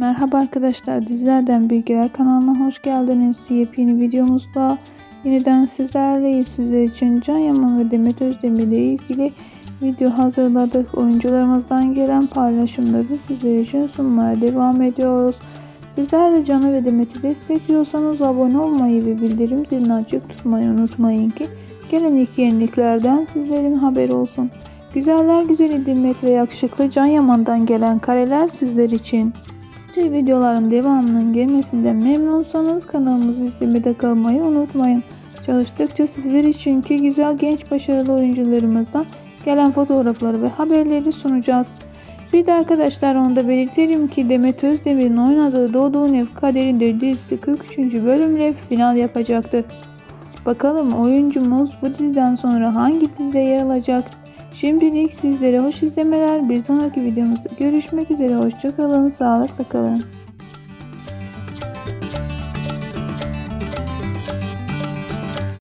Merhaba arkadaşlar, Dizilerden Bilgiler kanalına hoş geldiniz. Yepyeni videomuzda yeniden sizlerleyiz. Sizler için Can Yaman ve Demet Özdemir ile ilgili video hazırladık. Oyuncularımızdan gelen paylaşımları sizler için sunmaya devam ediyoruz. Sizler de Can'ı ve Demet'i destekliyorsanız abone olmayı ve bildirim zilini açık tutmayı unutmayın ki gelen ilk yeniliklerden sizlerin haberi olsun. Güzeller güzeli Demet ve yakışıklı Can Yaman'dan gelen kareler sizler için. Tür videoların devamının gelmesinden memnunsanız kanalımızı izlemede kalmayı unutmayın. Çalıştıkça sizler için ki güzel genç başarılı oyuncularımızdan gelen fotoğrafları ve haberleri sunacağız. Bir de arkadaşlar onu da belirtelim ki Demet Özdemir'in oynadığı Doğduğun Ev Kaderinde dizisi 43. bölümle final yapacaktır. Bakalım oyuncumuz bu diziden sonra hangi dizide yer alacak? Şimdilik sizlere hoş izlemeler. Bir sonraki videomuzda görüşmek üzere. Hoşçakalın. Sağlıkla kalın.